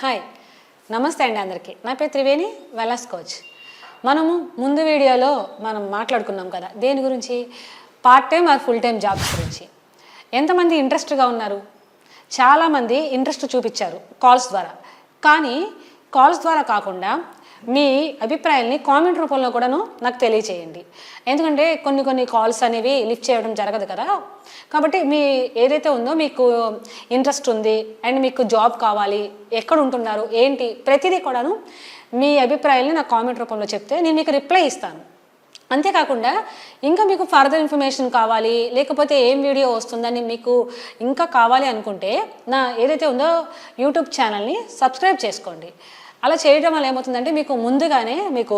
Hi. నమస్తే అండి అందరికీ. నా పేరు త్రివేణి వెలాస్ కోచ్ మనము ముందు వీడియోలో మనం మాట్లాడుకున్నాం కదా దేని గురించి? Part time or full time jobs గురించి. ఎంతమంది ఇంట్రెస్ట్గా ఉన్నారు? చాలామంది ఇంట్రెస్ట్ చూపించారు కాల్స్ ద్వారా. కానీ కాల్స్ ద్వారా కాకుండా మీ అభిప్రాయాల్ని కామెంట్ రూపంలో కూడాను నాకు తెలియచేయండి. ఎందుకంటే కొన్ని కొన్ని కాల్స్ అనేవి లిఫ్ట్ చేయడం జరగదు కదా. కాబట్టి మీ ఏదైతే ఉందో మీకు ఇంట్రెస్ట్ ఉంది అండ్ మీకు జాబ్ కావాలి ఎక్కడ ఉంటున్నారు ఏంటి ప్రతిదీ కూడాను మీ అభిప్రాయాల్ని నాకు కామెంట్ రూపంలో చెప్తే నేను మీకు రిప్లై ఇస్తాను. అంతేకాకుండా ఇంకా మీకు ఫర్దర్ ఇన్ఫర్మేషన్ కావాలి లేకపోతే ఏం వీడియో వస్తుందని మీకు ఇంకా కావాలి అనుకుంటే నా ఏదైతే ఉందో యూట్యూబ్ ఛానల్ని సబ్స్క్రైబ్ చేసుకోండి. అలా చేయడం వల్ల ఏమవుతుందంటే మీకు ముందుగానే మీకు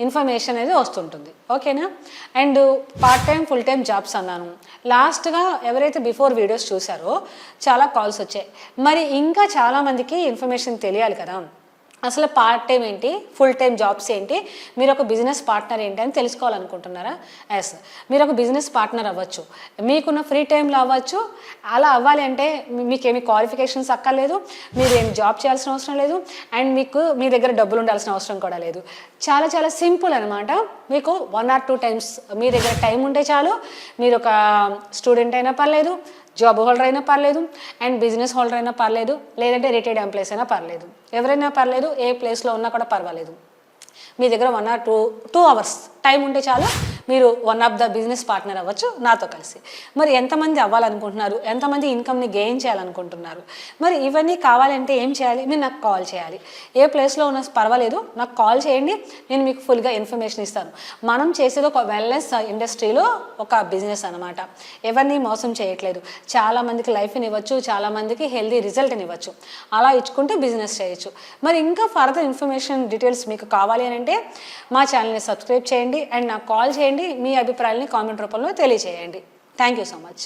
ఇన్ఫర్మేషన్ అనేది వస్తుంటుంది. ఓకేనా and part time full time jobs అన్నాను. లాస్ట్గా ఎవరైతే బిఫోర్ వీడియోస్ చూసారో చాలా కాల్స్ వచ్చాయి. మరి ఇంకా చాలామందికి ఇన్ఫర్మేషన్ తెలియాలి కదా? అసలు పార్ట్ టైం ఏంటి? ఫుల్ టైం జాబ్స్ ఏంటి? మీరు ఒక బిజినెస్ పార్ట్నర్ ఏంటి అని తెలుసుకోవాలనుకుంటున్నారా? ఎస్ మీరు ఒక బిజినెస్ పార్ట్నర్ అవ్వచ్చు. మీకున్న ఫ్రీ టైంలో అవ్వచ్చు. అలా అవ్వాలి అంటే మీకేమి క్వాలిఫికేషన్స్ అక్కర్లేదు. మీరు ఏమి జాబ్ చేయాల్సిన అవసరం లేదు. అండ్ మీకు మీ దగ్గర డబ్బులు ఉండాల్సిన అవసరం కూడా లేదు. చాలా చాలా సింపుల్ అనమాట మీకు వన్ ఆర్ టూ టైమ్స్ మీ దగ్గర టైం ఉంటే చాలు. మీరు ఒక స్టూడెంట్ అయినా పర్లేదు. జాబ్ హోల్డర్ అయినా పర్లేదు అండ్ బిజినెస్ హోల్డర్ అయినా పర్లేదు లేదంటే రిటైర్డ్ ఎంప్లాయీస్ అయినా పర్లేదు. ఎవరైనా పర్లేదు ఏ ప్లేస్లో ఉన్నా కూడా పర్వాలేదు. మీ దగ్గర one or two two hours time ఉంటే చాలు. మీరు one of the business partner అవ్వచ్చు నాతో కలిసి. మరి ఎంతమంది అవ్వాలనుకుంటున్నారు? ఎంతమంది ఇన్కమ్ని గెయిన్ చేయాలనుకుంటున్నారు? మరి ఇవన్నీ కావాలంటే ఏం చేయాలి? మీరు నాకు కాల్ చేయాలి. ఏ ప్లేస్లో ఉన్న పర్వాలేదు నాకు కాల్ చేయండి నేను మీకు ఫుల్గా ఇన్ఫర్మేషన్ ఇస్తాను. మనం చేసేది ఒక వెల్నెస్ ఇండస్ట్రీలో ఒక బిజినెస్ అనమాట ఎవరిని మోసం చేయట్లేదు. చాలామందికి లైఫ్ని ఇవ్వచ్చు చాలామందికి హెల్దీ రిజల్ట్ని ఇవ్వచ్చు. అలా ఇచ్చుకుంటే బిజినెస్ చేయొచ్చు. మరి ఇంకా ఫర్దర్ ఇన్ఫర్మేషన్ డీటెయిల్స్ మీకు కావాలి అని అంటే మా ఛానల్ని సబ్స్క్రైబ్ చేయండి. అండ్ నాకు కాల్ చేయండి. మీ అభిప్రాయాలని కామెంట్ రూపంలో తెలియజేయండి. Thank you so much